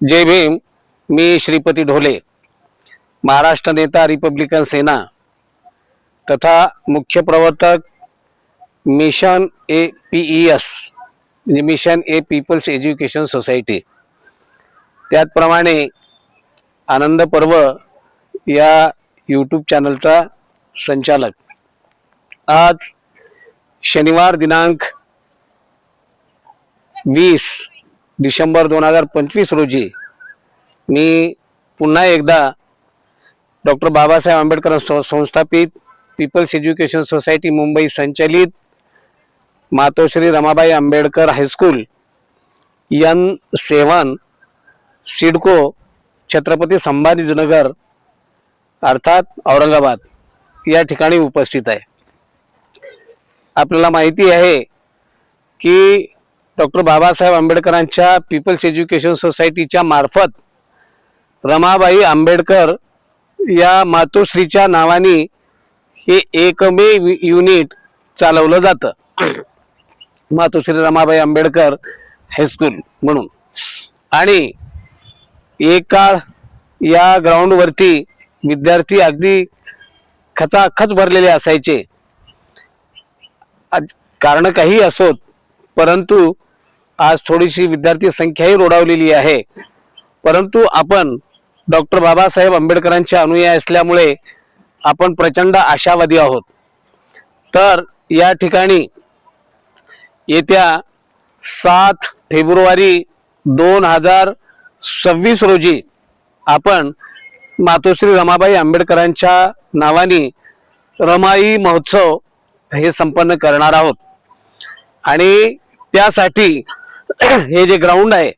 जय भीम मी श्रीपती ढोले महाराष्ट्र नेता रिपब्लिकन सेना. तथा मुख्य प्रवर्तक mission A P E S म्हणजे mission A people's education society. त्याचप्रमाणे आनंद पर्व या यूट्यूब चॅनलचा संचालक. आज शनिवार दिनांक वीस डिसेंबर दोन हजार पंचवीस रोजी मी पुन्हा एकदा डॉक्टर बाबासाहेब आंबेडकर सं- संस्थापित पीपल्स एज्युकेशन सोसायटी मुंबई संचालित Matoshri Ramabai Ambedkar high school N seven CIDCO Chhatrapati Sambhajinagar अर्थात औरंगाबाद या ठिकाणी उपस्थित आहे. आपल्याला माहिती आहे की डॉक्टर बाबासाहेब आंबेडकरांच्या पीपल्स एज्युकेशन सोसायटीच्या मार्फत रमाबाई आंबेडकर या मातोश्रीच्या नावाने हे एकमेव युनिट चालवलं जातं. मातोश्री रमाबाई आंबेडकर हायस्कूल म्हणून. आणि एक काळ या ग्राउंडवरती विद्यार्थी अगदी खचाखच भरलेले असायचे. कारण काही असोत परंतु आज थोडीशी विद्यार्थी संख्याही रोडावलेली आहे. परंतु आपण डॉक्टर बाबासाहेब आंबेडकरांचे अनुयायी असल्यामुळे आपण प्रचंड आशावादी आहोत. तर या ठिकाणी येत्या सात फेब्रुवारी दोन हजार सव्वीस रोजी आपण मातोश्री रमाबाई आंबेडकरांच्या नावाने रमाई महोत्सव हे संपन्न करणार आहोत. आणि त्यासाठी हे जे ग्राउंड आहे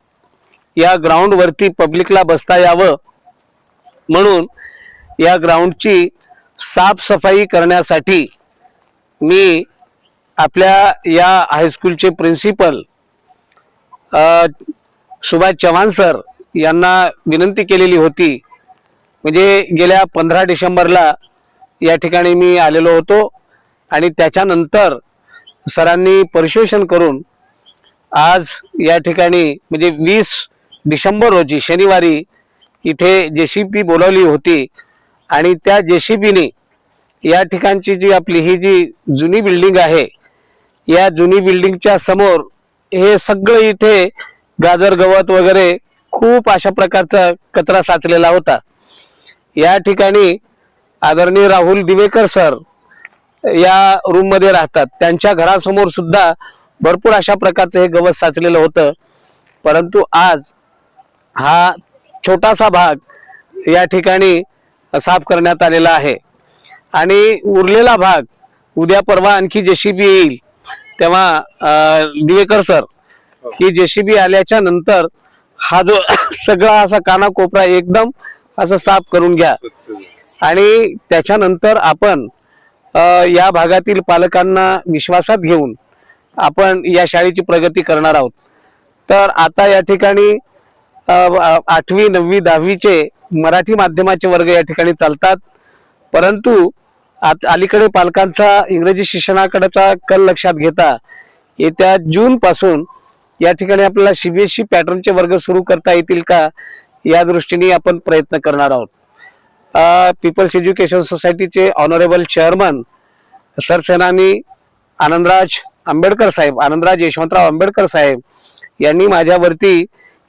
या ग्राउंड वरती पब्लिकला बसता यावं. म्हणून या ग्राउंडची साफसफाई करण्यासाठी मी आपल्या या हायस्कूलचे प्रिन्सिपल सुभाष चव्हाण सर यांना विनंती केलेली होती. म्हणजे गेल्या पंधरा डिसेंबरला या ठिकाणी मी आलेलो होतो आणि त्याच्यानंतर सरांनी परिशोषण करून आज या ठिकाणी म्हणजे वीस डिसेंबर रोजी शनिवारी इथे जे सी पी बोलावली होती आणि त्या जे सी पीने या ठिकाणची जी आपली ही जी जुनी बिल्डिंग आहे या जुनी बिल्डिंगच्या समोर हे सगळं इथे गाजर गवत वगैरे खूप अशा प्रकारचा कचरा साचलेला होता. या ठिकाणी आदरणीय राहुल दिवेकर सर या रूममध्ये राहतात. त्यांच्या घरासमोर सुद्धा भरपूर अशा प्रकारचं हे गवत साचलेलं होतं. परंतु आज हा छोटासा भाग या ठिकाणी साफ करण्यात आलेला आहे. आणि उरलेला भाग उद्या परवा आणखी जेसीबी येईल. तेव्हा दिवेकर सर ही जेसीबी आल्याच्यानंतर हा जो सगळा असा कानाकोपरा एकदम असं साफ करून घ्या. आणि त्याच्यानंतर आपण या भागातील पालकांना विश्वासात घेऊन आपण या शाळेची प्रगती करणार आहोत. तर आता या ठिकाणी आठवी नववी दहावीचे मराठी माध्यमाचे वर्ग या ठिकाणी चालतात. परंतु आत- अलीकडे पालकांचा इंग्रजी शिक्षणाकडचा कल लक्षात घेता येत्या जूनपासून या ठिकाणी आपल्याला सीबीएसई पॅटर्नचे वर्ग सुरू करता येतील का या दृष्टीने आपण प्रयत्न करणार आहोत. पीपल्स एज्युकेशन सोसायटीचे ऑनरेबल चेअरमन सरसेनानी आनंदराज आंबेडकर साहेब आनंदराज यशवंतराव आंबेडकर साहेब यांनी माझ्यावरती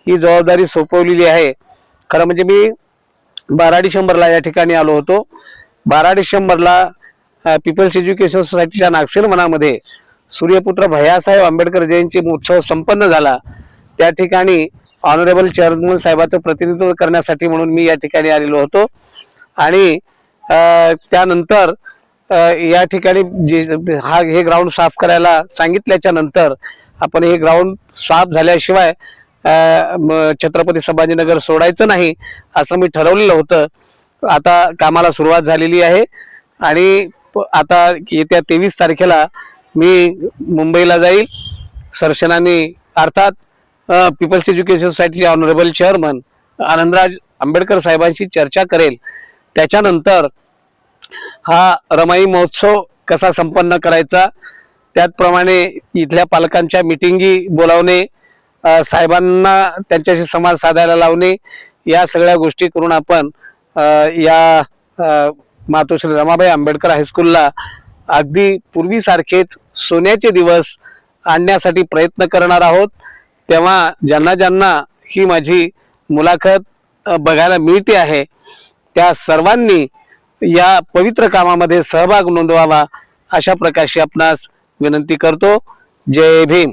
ही जबाबदारी सोपवलेली आहे. खरं म्हणजे मी बारा डिसेंबरला या ठिकाणी आलो होतो. बारा डिसेंबरला पीपल्स एज्युकेशन सोसायटीच्या नागसेन मनामध्ये सूर्यपुत्र भैयासाहेब आंबेडकर जयंती महोत्सव संपन्न झाला. त्या ठिकाणी ऑनरेबल चेअरमन साहेबाचं प्रतिनिधित्व करण्यासाठी म्हणून मी या ठिकाणी आलेलो होतो. आणि त्यानंतर या ठिकाणी जे हा हे ग्राउंड साफ करायला सांगितल्याच्या नंतर आपण हे ग्राउंड साफ झाल्याशिवाय छत्रपती संभाजीनगर सोडायचं नाही असं मी ठरवलेलं होतं. आता कामाला सुरुवात झालेली आहे आणि प- आता येत्या तेवीस तारखेला मी मुंबईला जाईल. सरसेनानी अर्थात पीपल्स एज्युकेशन सोसायटीचे ऑनरेबल चेअरमन आनंदराज आंबेडकर साहेबांशी चर्चा करेल. त्याच्यानंतर हा रमाई महोत्सव कसा संपन्न करायचा? त्याचप्रमाणे इथल्या पालकांच्या मिटिंगी बोलावणे साहेबांना त्यांच्याशी संवाद साधायला लावणे या सगळ्या गोष्टी करून आपण या मातोश्री रमाबाई आंबेडकर हायस्कूलला अगदी पूर्वीसारखेच सोन्याचे दिवस आणण्यासाठी प्रयत्न करणार आहोत. तेव्हा ज्यांना ज्यांना ही माझी मुलाखत बघायला मिळते आहे त्या सर्वांनी या पवित्र कामामध्ये सहभाग नोंदवावा अशा प्रकारची आपणास विनंती करतो. जय भीम.